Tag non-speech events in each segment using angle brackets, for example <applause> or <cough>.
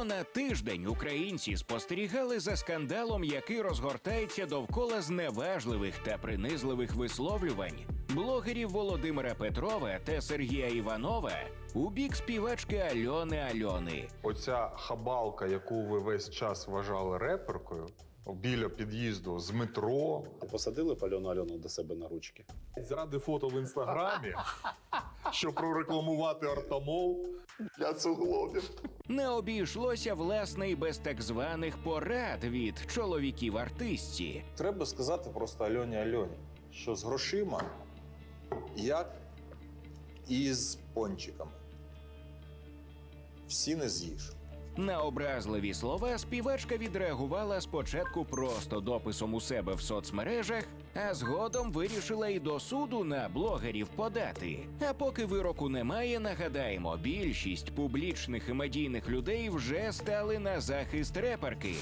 Понад тиждень українці спостерігали за скандалом, який розгортається довкола зневажливих та принизливих висловлювань блогерів Володимира Петрова та Сергія Іванова у бік співачки Альони Альони. Оця хабалка, яку ви весь час вважали реперкою, біля під'їзду з метро. Посадили б Альону Альону до себе на ручки. Заради фото в інстаграмі, <laughs> щоб прорекламувати артамол. для цуглобів. Не обійшлося власне і без так званих порад від чоловіків артистів. Треба сказати просто Альоні Альоні, що з грошима як і з пончиками. Всі не з'їш. На образливі слова співачка відреагувала спочатку просто дописом у себе в соцмережах, а згодом вирішила і до суду на блогерів подати. А поки вироку немає, нагадаємо, більшість публічних і медійних людей вже стали на захист реперки.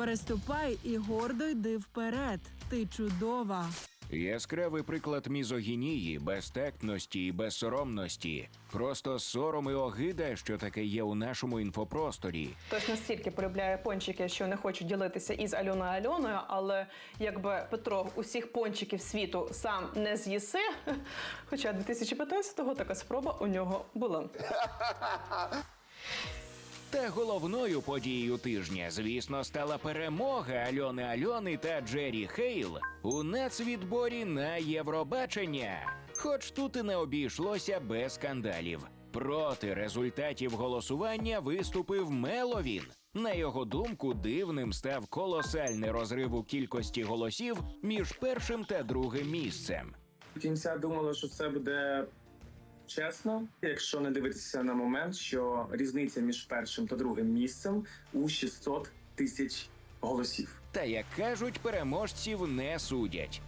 Переступай і гордо йди вперед. Ти чудова. Яскравий приклад мізогінії, безтактності і безсоромності. Просто сором і огида, що таке є у нашому інфопросторі. Хтось настільки полюбляє пончики, що не хоче ділитися із Альоною Альоною, але якби Петро усіх пончиків світу сам не з'їси, <laughs> хоча 2015-го така спроба у нього була. <laughs> Та головною подією тижня, звісно, стала перемога Альони Альони та Джері Хейл у нацвідборі на Євробачення. Хоч тут і не обійшлося без скандалів. Проти результатів голосування виступив Меловін. На його думку, дивним став колосальний розрив у кількості голосів між першим та другим місцем. Кінця думали, що це буде чесно, якщо не дивитися на момент, що різниця між першим та другим місцем у 600 тисяч голосів. Та як кажуть, переможців не судять.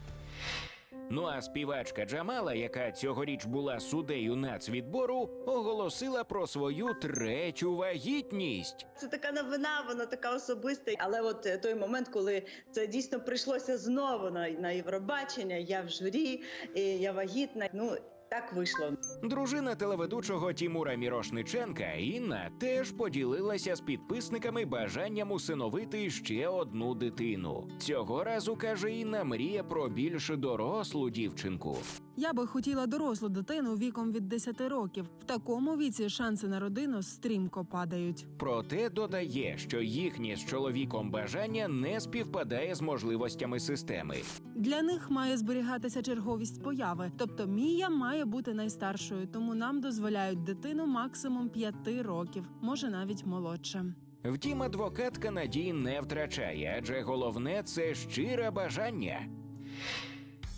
Ну а співачка Джамала, яка цьогоріч була суддею нацвідбору, оголосила про свою третю вагітність. Це така новина, вона така особиста. Але от е, той момент, коли це дійсно прийшлося знову на, на Євробачення, я в журі, і я вагітна. Ну так вийшло. Дружина телеведучого Тімура Мірошниченка Інна теж поділилася з підписниками бажанням усиновити ще одну дитину. Цього разу каже Інна, мріє про більш дорослу дівчинку. Я би хотіла дорослу дитину віком від 10 років. В такому віці шанси на родину стрімко падають. Проте додає, що їхнє з чоловіком бажання не співпадає з можливостями системи. Для них має зберігатися черговість появи. Тобто Мія має бути найстаршою, тому нам дозволяють дитину максимум 5 років, може навіть молодше. Втім, адвокатка надій не втрачає, адже головне це щире бажання.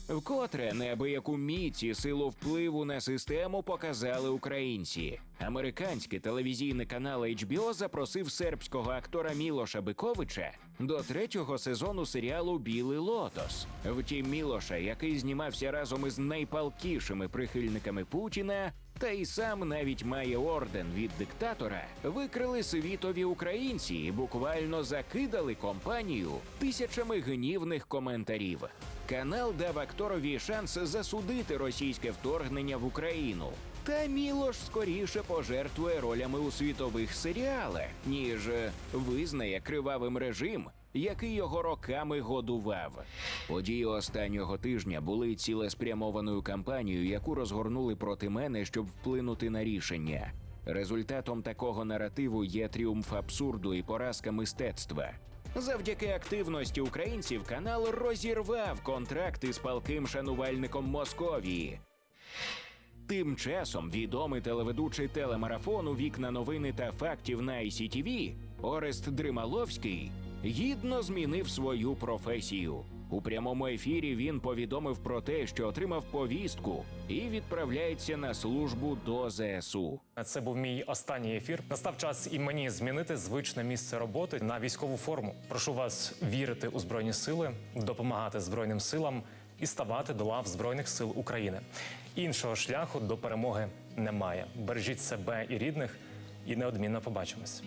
Вкотре неабияку міць і силу впливу на систему показали українці. Американський телевізійний канал HBO запросив сербського актора Мілоша Биковича до третього сезону серіалу Білий Лотос. Втім, Мілоша, який знімався разом із найпалкішими прихильниками Путіна, та й сам навіть має орден від диктатора, викрили світові українці і буквально закидали компанію тисячами гнівних коментарів. Канал дав акторові шанс засудити російське вторгнення в Україну. Та Мілош скоріше пожертвує ролями у світових серіалах, ніж визнає кривавим режим, який його роками годував. Події останнього тижня були цілеспрямованою кампанією, яку розгорнули проти мене, щоб вплинути на рішення. Результатом такого наративу є тріумф абсурду і поразка мистецтва. Завдяки активності українців канал розірвав контракти з палким шанувальником Московії. Тим часом відомий телеведучий телемарафону Вікна новини та фактів на ICTV Орест Дрималовський гідно змінив свою професію. У прямому ефірі він повідомив про те, що отримав повістку і відправляється на службу до ЗСУ. Це був мій останній ефір. Настав час і мені змінити звичне місце роботи на військову форму. Прошу вас вірити у збройні сили, допомагати збройним силам і ставати до лав збройних сил України. Іншого шляху до перемоги немає. Бережіть себе і рідних, і неодмінно побачимось.